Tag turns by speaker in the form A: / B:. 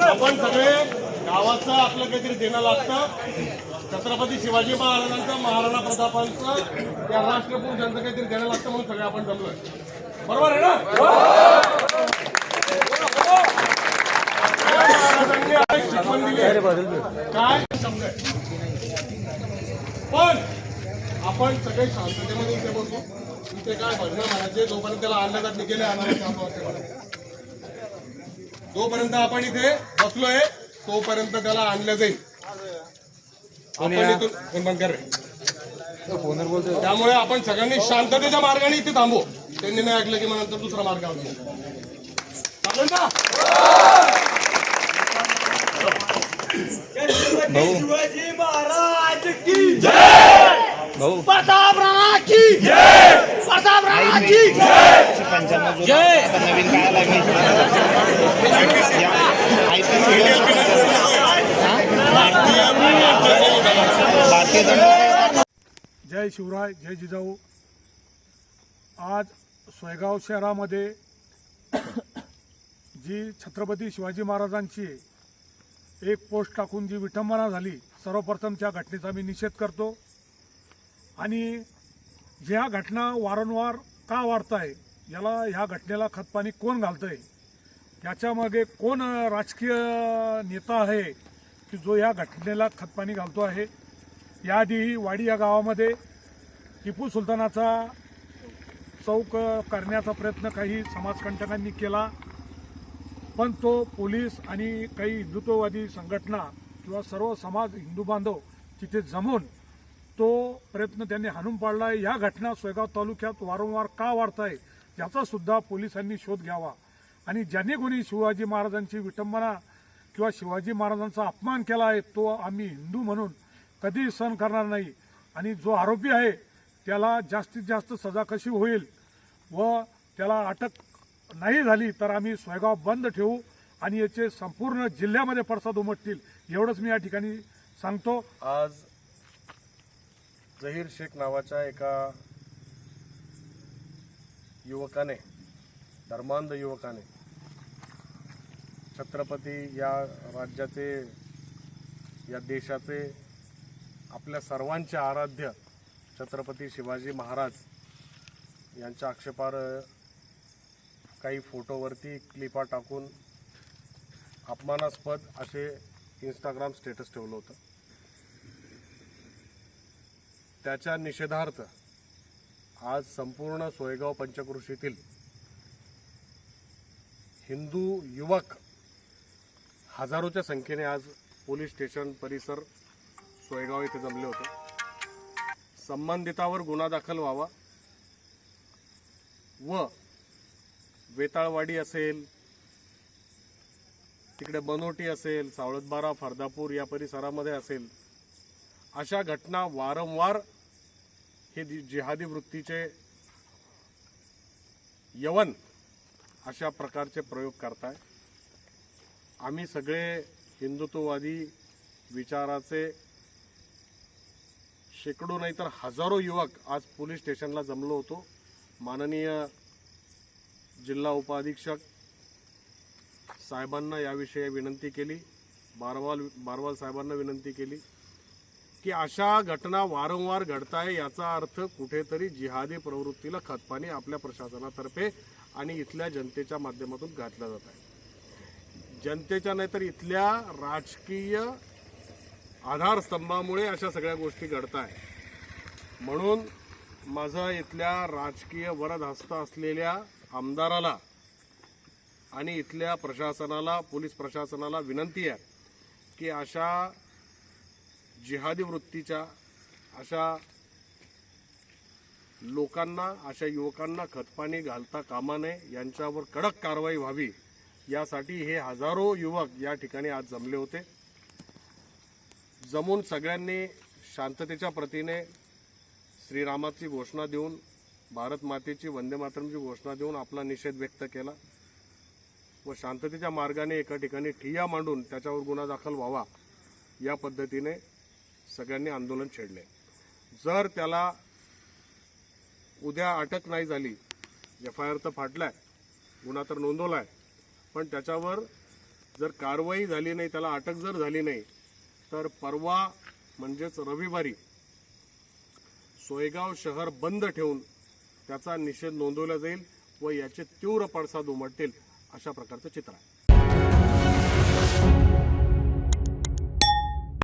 A: आपण सगळे गावाचं आपलं काहीतरी देणं लागतं. छत्रपती शिवाजी महाराजांचं महाराणा प्रतापांचं त्या राष्ट्रपुरुषांचं काहीतरी देणं लागतं म्हणून सगळे आपण जमलोय. बरोबर आहे ना? महाराजांनी शिकवण दिली आहे. काय? समजा पण आपण सगळे शांततेमध्ये इथे बसू. इथे काय भजनं म्हणायचे? जोपर्यंत त्याला आणलं जात गेले आणायचे आपण जोपर्यंत आपण इथे बसलोय. तोपर्यंत त्याला आणलं जाईल. आपण इथून फोन बंद कर रे. त्यामुळे आपण सगळ्यांनी शांततेच्या मार्गाने इथे थांबू. त्यांनी नाही ऐकलं की मग नंतर दुसरा मार्ग आवडेल चालेल ना?
B: शिवाजी महाराज की जय! प्रताप राणा की जय! प्रताप राणा की जय!
C: नवीन काय लागेल
D: जय शिवराय जय जिजाऊ. आज सोयगाव शहरामध्ये जी छत्रपती शिवाजी महाराजांची एक पोस्ट टाकून जी विटंबना झाली सर्वप्रथम त्या घटनेचा मी निषेध करतो. आणि ज्या घटना वारंवार का वाढत आहे याला ह्या घटनेला खतपाणी कोण घालतं आहे याच्यामागे कोण राजकीय नेता आहे की जो या घटनेला खतपाणी घालतो आहे? याआधीही वाडी या गावामध्ये टिपू सुलतानाचा चौक करण्याचा प्रयत्न काही समाजकंटकांनी केला. पण तो पोलीस आणि काही हिंदुत्ववादी संघटना किंवा सर्व समाज हिंदू बांधव तिथे जमून तो प्रयत्न त्यांनी हाणून पाडला आहे या घटना सोयगाव तालुक्यात वारंवार का वाढत आहे याचा सुद्धा पोलिसांनी शोध घ्यावा. आणि ज्यांनी कोणी शिवाजी महाराजांची विटंबना किंवा शिवाजी महाराजांचा अपमान केला आहे तो आम्ही हिंदू म्हणून कधी सहन करणार नाही. आणि जो आरोपी आहे त्याला जास्तीत जास्त सजा कशी होईल व त्याला अटक नाही झाली तर आम्ही सोयगाव बंद ठेवू आणि याचे संपूर्ण जिल्ह्यामध्ये पडसाद उमटतील एवढंच मी या ठिकाणी सांगतो.
A: आज जहीर शेख नावाच्या एका युवकाने धर्मांध युवकाने. छत्रपती या राज्याचे या देशाचे आपल्या सर्वांचे आराध्य छत्रपती शिवाजी महाराज यांच्या आक्षेपार काही फोटोवरती क्लिपा टाकून अपमानास्पद असे इंस्टाग्राम स्टेटस ठेवलं होतं. त्याच्या निषेधार्थ आज संपूर्ण सोयगाव पंचकृषीतील हिंदू युवक हजारोच्या संख्येने आज पोलीस स्टेशन परिसर सोयगाव येथे जमले होते. संबंधितावर गुन्हा दाखल व्हावा व वेताळवाडी असेल तिकडे बनोटी असेल सावळतबारा फरदापूर या परिसरामध्ये असेल अशा घटना वारंवार हे जिहादी वृत्तीचे यवन अशा प्रकारचे प्रयोग करताय. आम्ही सगळे हिंदुत्ववादी विचाराचे शेकडो नाही तर हजारो युवक आज पोलीस स्टेशनला जमलो होतो. माननीय जिल्हा उपाधीक्षक साहेबांना याविषयी विनंती केली. बारवाल बारवाल साहेबांना विनंती केली की अशा घटना वारंवार घडताय याचा अर्थ कुठेतरी जिहादी प्रवृत्तीला खतपाणी आपल्या प्रशासनातर्फे आणि इथल्या जनतेच्या माध्यमातून घातलं जात आहे. जनतेच्या नाही तर इथल्या राजकीय आधारस्तंभामुळे अशा सगळ्या गोष्टी घडत आहे म्हणून माझं इथल्या राजकीय वरदहस्त असलेल्या आमदाराला आणि इथल्या प्रशासनाला पोलीस प्रशासनाला विनंती आहे की अशा जिहादी वृत्तीच्या अशा लोकांना अशा युवकांना खतपाणी घालता कामा नये यांच्यावर कडक कारवाई व्हावी. यासाठी हे हजारो युवक या ठिकाणी आज जमले होते. जमून सगळ्यांनी शांततेच्या प्रतीने श्रीरामाची घोषणा देऊन भारत मातेची वंदे मातरमची घोषणा देऊन आपला निषेध व्यक्त केला व शांततेच्या मार्गाने एका ठिकाणी ठिय्या मांडून त्याच्यावर गुन्हा दाखल व्हावा या पद्धतीने सगळ्यांनी आंदोलन छेडले. जर त्याला उद्या अटक नाही झाली. एफ आय आर तर फाटलाय. गुन्हा तर नोंदवलाय. पण त्याच्यावर जर कारवाई झाली नाही त्याला अटक जर झाली नाही तर परवा म्हणजेच रविवारी सोयगाव शहर बंद ठेवून त्याचा निषेध नोंदवला जाईल व याचे तीव्र पडसाद उमटतील अशा प्रकारचं चित्र आहे.